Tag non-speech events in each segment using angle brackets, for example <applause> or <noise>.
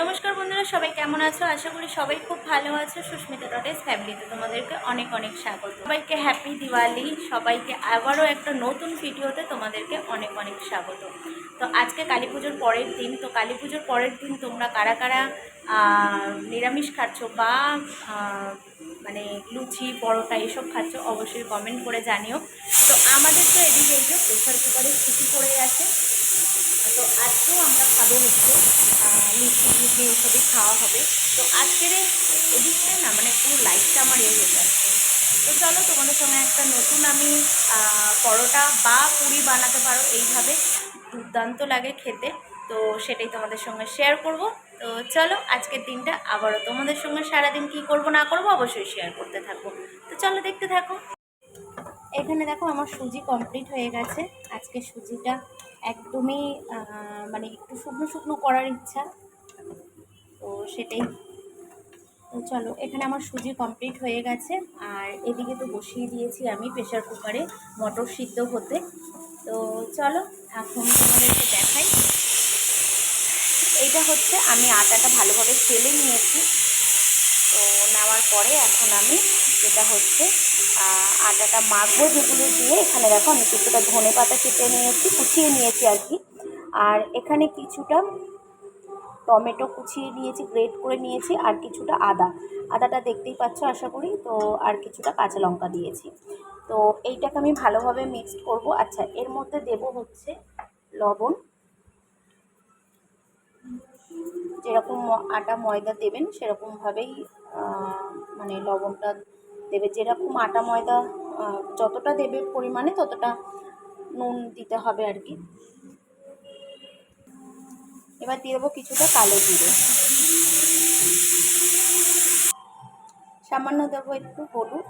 নমস্কার বন্ধুরা, সবাই কেমন আছো? আশা করি সবাই খুব ভালো আছো। সুস্মিতা ডটেস ফ্যামিলিতে তোমাদেরকে অনেক অনেক স্বাগত। সবাইকে হ্যাপি দিওয়ালি। সবাইকে আবারও একটা নতুন ভিডিওতে তোমাদেরকে অনেক অনেক স্বাগত। তো আজকে কালী পুজোর পরের দিন, তো কালী পুজোর পরের দিন তোমরা কারা কারা নিরামিষ খাচ্ছ বা মানে লুচি, পরোটা এসব খাচ্ছ অবশ্যই কমেন্ট করে জানিও। তো আমাদের তো এদিকে যে প্রেশার কুকারে ছুটি পড়ে আছে। তো আজকেও আমরা খাব হচ্ছে লুচি ঘুগনি এসবই খাওয়া হবে। তো আজকের এদিকটা না মানে পুরো লাইফটা আমার এ হয়ে যাচ্ছে। তো চলো তোমাদের সঙ্গে একটা নতুন আমি পরোটা বা পুরি বানাতে পারো, এইভাবে দুর্দান্ত লাগে খেতে। তো সেটাই তোমাদের সঙ্গে শেয়ার করব। তো চলো আজকের দিনটা আবারও তোমাদের সঙ্গে সারাদিন কি করব, না করব, অবশ্যই শেয়ার করতে থাকব। তো চলো দেখতে থাকো। এখানে দেখো আমার সুজি কমপ্লিট হয়ে গেছে। আজকে সুজিটা একদমই মানে একটু শুকনো শুকনো করার ইচ্ছা। তো সেটাই। তো চলো, এখানে আমার সুজি কমপ্লিট হয়ে গেছে। আর এদিকে তো বসিয়ে দিয়েছি আমি প্রেশার কুকারে মটর সিদ্ধ হতে। তো চলো, এখন তোমাদেরকে দেখাই। এইটা হচ্ছে আমি আটাটা ভালোভাবে ফেলে নিয়েছি। তো নেওয়ার পরে এখন আমি, যেটা হচ্ছে আটাটা মাখবো যেগুলো দিয়ে। এখানে দেখো আমি কিছুটা ধনে পাতা কেটে নিয়েছি, কুচিয়ে নিয়েছি আর কি। আর এখানে কিছুটা টমেটো কুচিয়ে নিয়েছি, গ্রেট করে নিয়েছি, আর কিছুটা আদা। আদাটা দেখতেই পাচ্ছ, আশা করি। তো, আর কিছুটা কাঁচা লঙ্কা দিয়েছি। তো, এইটাকে আমি ভালোভাবে মিক্সড করব। আচ্ছা এর মধ্যে দেব হচ্ছে লবণ। যেরকম আটা ময়দা দেবেন, সেরকমভাবেই মানে লবণটা দেবে। যেরকম আটা, ময়দা যতটা দেবে পরিমাণে ততটা নুন দিতে হবে আর কি। এবার দিয়ে দেবো কিছুটা কালো জিরে। সামান্য দেবো একটু হলুদ।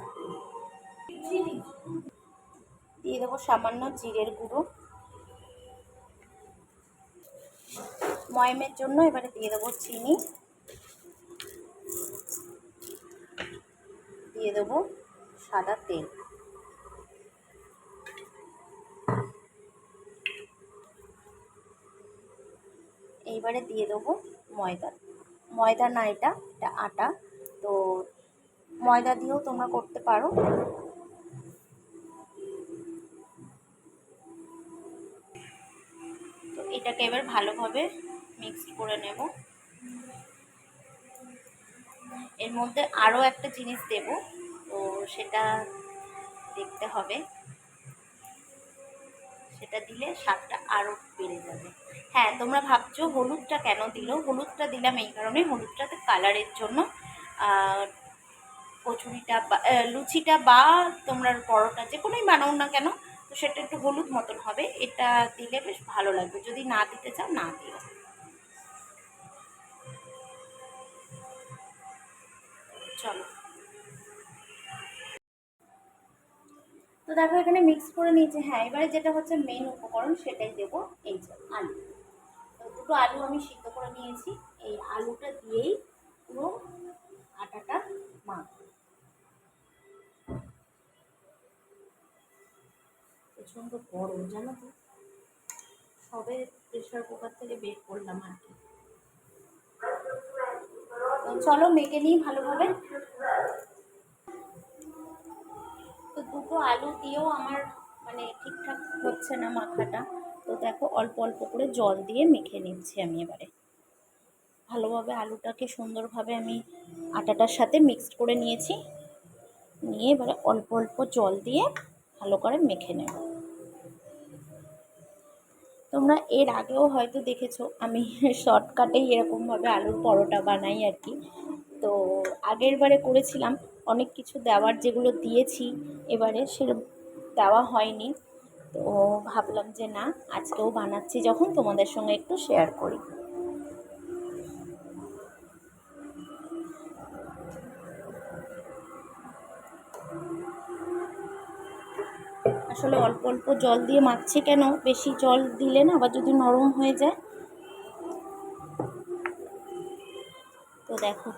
দিয়ে দেবো সামান্য জিরের গুঁড়ো। ময়মের জন্য এবারে দিয়ে দেবো চিনি। দিয়ে দেবো সাদা তেল। এইবারে দিয়ে দেবো ময়দা। ময়দা না এটা এটা আটা। তো ময়দা দিয়েও তোমরা করতে পারো। তো এটাকে এবার ভালোভাবে মিক্সড করে নেব। এর মধ্যে আরও একটা জিনিস দেব। সেটা দেখতে হবে। সেটা দিলে স্বাদটা আরও বেড়ে যাবে। হ্যাঁ তোমরা ভাবছ হলুদটা কেন দিল? হলুদটা দিলাম এই কারণে। হলুদটাতে কালারের জন্য কচুরিটা বা লুচিটা বা তোমরা পরোটা যে কোনোই বানাও না কেন, তো সেটা একটু হলুদ মতন হবে। এটা দিলে বেশ ভালো লাগবে। যদি না দিতে চাও, না দিও। চলো। তো দেখো এখানে মিক্স করে নিয়েছি হ্যাঁ এবারে যেটা হচ্ছে মেন উপকরণ সেটাই দেবো। এই যে আলু। তো দুটো আলু আমি সিদ্ধ করে নিয়েছি। এই আলুটা দিয়েই পুরো আটাটা মাখবো। প্রচণ্ড বড় জানো তো। সবে প্রেশার কুকার থেকে বের করলাম আর কি। চলো মেখে নিই ভালোভাবে। তো আলু দিয়েও আমার মানে ঠিকঠাক হচ্ছে না মাখাটা। তো দেখো অল্প অল্প করে জল দিয়ে মেখে নিচ্ছি আমি এবারে। ভালোভাবে আলুটাকে সুন্দরভাবে আমি আটাটার সাথে মিক্সড করে নিয়েছি। নিয়ে এবারে অল্প অল্প জল দিয়ে ভালো করে মেখে নেব। তোমরা এর আগেও হয়তো দেখেছ, আমি <laughs> শর্টকাটেই এরকমভাবে আলুর পরোটা বানাই আর কি। তো আগের বারে করেছিলাম অনেক কিছু দেওয়ার যেগুলো দিয়েছি এবারে সে দেওয়া হয়নি। তো ভাবলাম যে না, আজকেও বানাচ্ছি যখন তোমাদের সঙ্গে একটু শেয়ার করি। আসলে অল্প অল্প জল দিয়ে মাখছি কেন? বেশি জল দিলে না আবার যদি নরম হয়ে যায়। তো দেখো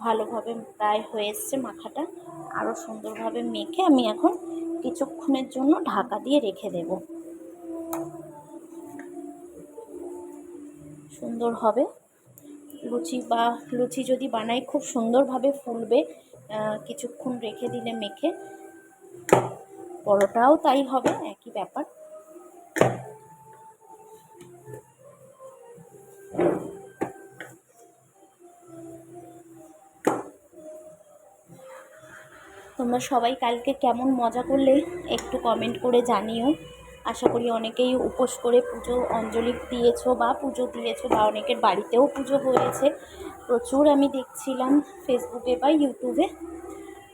ভালোভাবে প্রায় হয়ে এসছে মাখাটা। আরও সুন্দরভাবে মেখে আমি এখন কিছুক্ষণের জন্য ঢাকা দিয়ে রেখে দেব। সুন্দর হবে। লুচি বা লুচি যদি বানাই, খুব সুন্দরভাবে ফুলবে। কিছুক্ষণ রেখে দিলে মেখে। পরোটাও তাই হবে, একই ব্যাপার। তোমরা সবাই কালকে কেমন মজা করলে একটু কমেন্ট করে জানিও। আশা করি অনেকেই উপোস করে পুজো অঞ্জলি দিয়েছ বা পুজো দিয়েছ বা অনেকের বাড়িতেও পুজো হয়েছে। প্রচুর আমি দেখছিলাম ফেসবুকে বা ইউটিউবে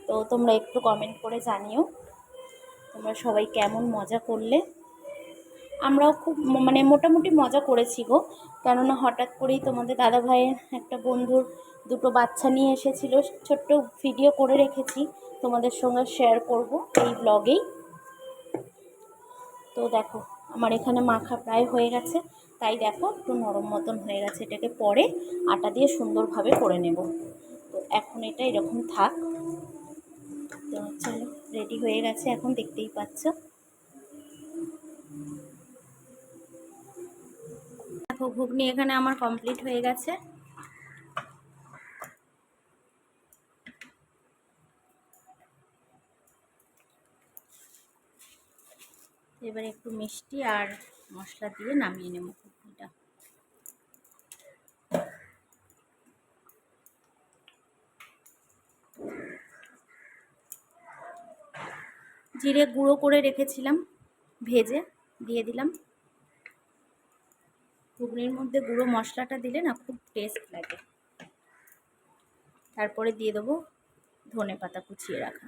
তো তোমরা একটু কমেন্ট করে জানিও তোমরা সবাই কেমন মজা করলে। আমরাও খুব মানে মোটামুটি মজা করেছি গো। কেননা হঠাৎ করেই তোমাদের দাদা ভাইয়ের একটা বন্ধুর দুটো বাচ্চা নিয়ে এসেছিল। ছোট্ট ভিডিও করে রেখেছি। তোমাদের সঙ্গে শেয়ার করব এই ব্লগেই তো দেখো, আমার এখানে মাখা প্রায় হয়ে গেছে। তাই দেখো, একটু নরম মতন হয়ে গেছে এটাকে পরে আটা দিয়ে সুন্দরভাবে করে নেব। তো এখন এটা এরকম থাক। তো চলো রেডি হয়ে গেছে এখন, দেখতেই পাচ্ছ। দেখো, ঘুগনি এখানে আমার কমপ্লিট হয়ে গেছে। এবারে একটু মিষ্টি আর মশলা দিয়ে নামিয়ে নেব ঘুগনিটা জিরে গুঁড়ো করে রেখেছিলাম, ভেজে দিয়ে দিলাম। ঘুগনির মধ্যে গুঁড়ো মশলাটা দিলে না খুব টেস্ট লাগে। তারপরে দিয়ে দেবো ধনে পাতা কুচিয়ে রাখা।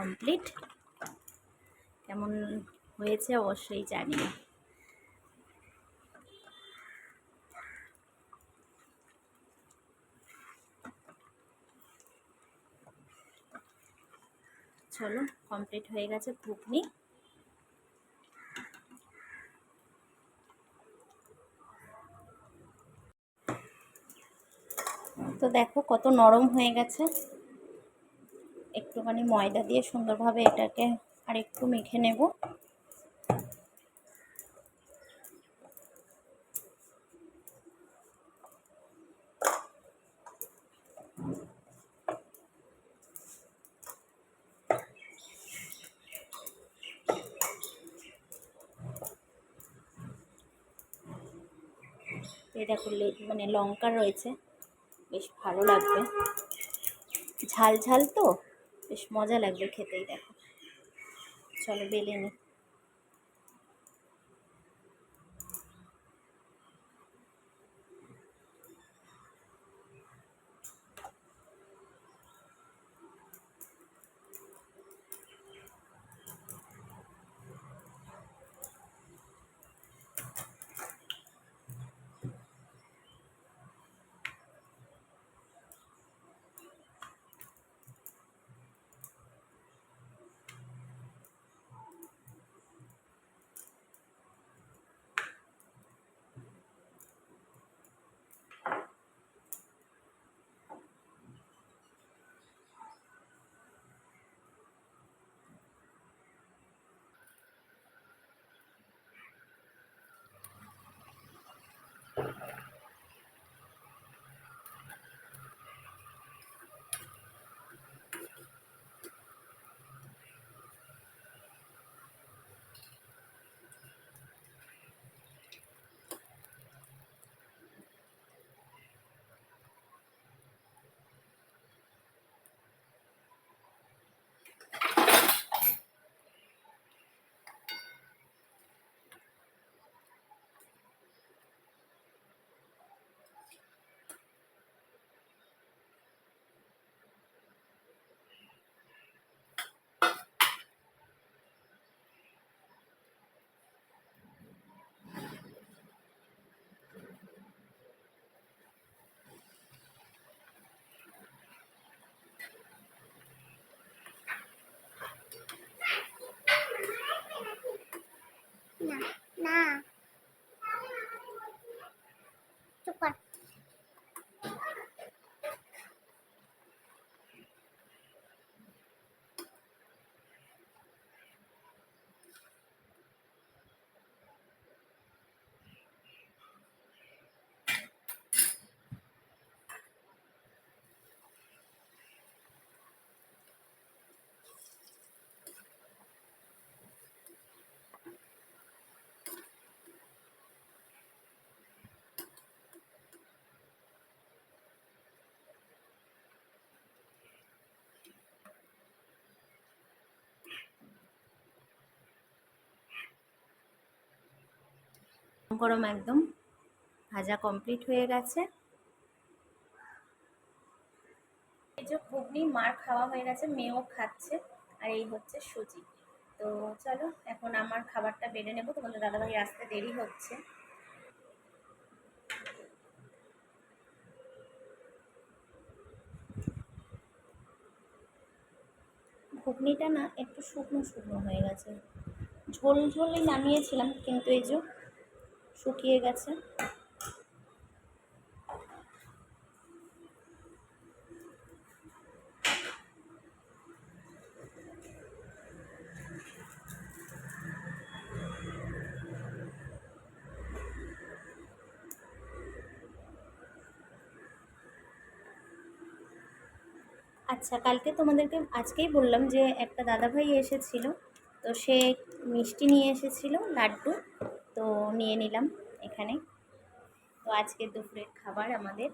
কমপ্লিট কেমন হয়েছে অবশ্যই জানিও চলো কমপ্লিট হয়ে গেছে ঘুগনি। তো দেখো কত নরম হয়ে গেছে। একটুখানি ময়দা দিয়ে সুন্দরভাবে এটাকে আর একটু মেখে নেব। এটা করলে মানে লঙ্কা রয়েছে, বেশ ভালো লাগবে। ঝাল ঝাল তো? বেশ মজা লাগবে খেতেই দেখো। চলো বেলে নি না না গরম একদম। ভাজা কমপ্লিট হয়ে গেছে। এই যে ঘুগনি মার খাওয়া হয়ে গেছে, মেয়েও খাচ্ছে, আর এই হচ্ছে সুজি। তো চলো, এখন আমার খাবারটা বেড়ে নেব। তোমাদের দাদাভাই আসতে দেরি হচ্ছে। ঘুগনিটা না একটু শুকনো শুকনো হয়ে গেছে। ঝোল ঝোলই নামিয়েছিলাম, কিন্তু এই যে শুকিয়ে গেছে। আচ্ছা কালকে তোমাদেরকে, আজকেই বললাম যে একটা দাদাভাই এসেছিল, তো সে মিষ্টি নিয়ে এসেছিল, লাড্ডু। তো নিয়ে নিলাম এখানে। তো আজকে দুপুরের খাবার আমাদের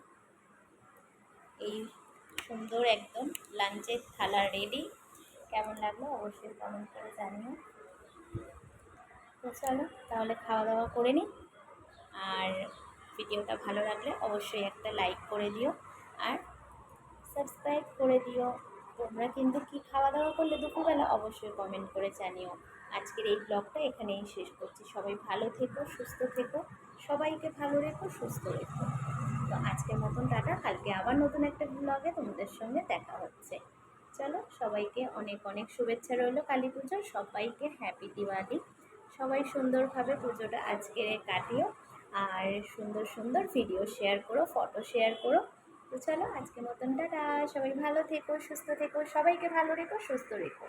এই সুন্দর একদম লাঞ্চের থালা রেডি কেমন লাগল অবশ্যই কমেন্ট করে জানিও। তো চলো, তাহলে খাওয়া দাওয়া করে নিই। আর ভিডিওটা ভালো লাগলে অবশ্যই একটা লাইক করে দিও। আর সাবস্ক্রাইব করে দিও। তোমরা কিন্তু কি খাওয়া দাওয়া করলে দুপুরবেলা অবশ্যই কমেন্ট করে জানিও। আজকের এই ব্লগটা এখানেই শেষ করছি। সবাই ভালো থেকো, সুস্থ থেকো, সবাইকে ভালো রেখো, সুস্থ রেখো। তো আজকের মতন টাটা, কালকে আবার নতুন একটা ব্লগে তোমাদের সঙ্গে দেখা হচ্ছে। চলো, সবাইকে অনেক অনেক শুভেচ্ছা রইল কালী পুজোর, সবাইকে হ্যাপি দিওয়ালি সবাই সুন্দরভাবে পুজোটা আজকে কাটিও, আর সুন্দর সুন্দর ভিডিও শেয়ার করো ফটো শেয়ার করো। তো চলো, আজকের মতন টাটা। সবাই ভালো থেকো, সুস্থ থেকো, সবাইকে ভালো রেখো, সুস্থ রেখো।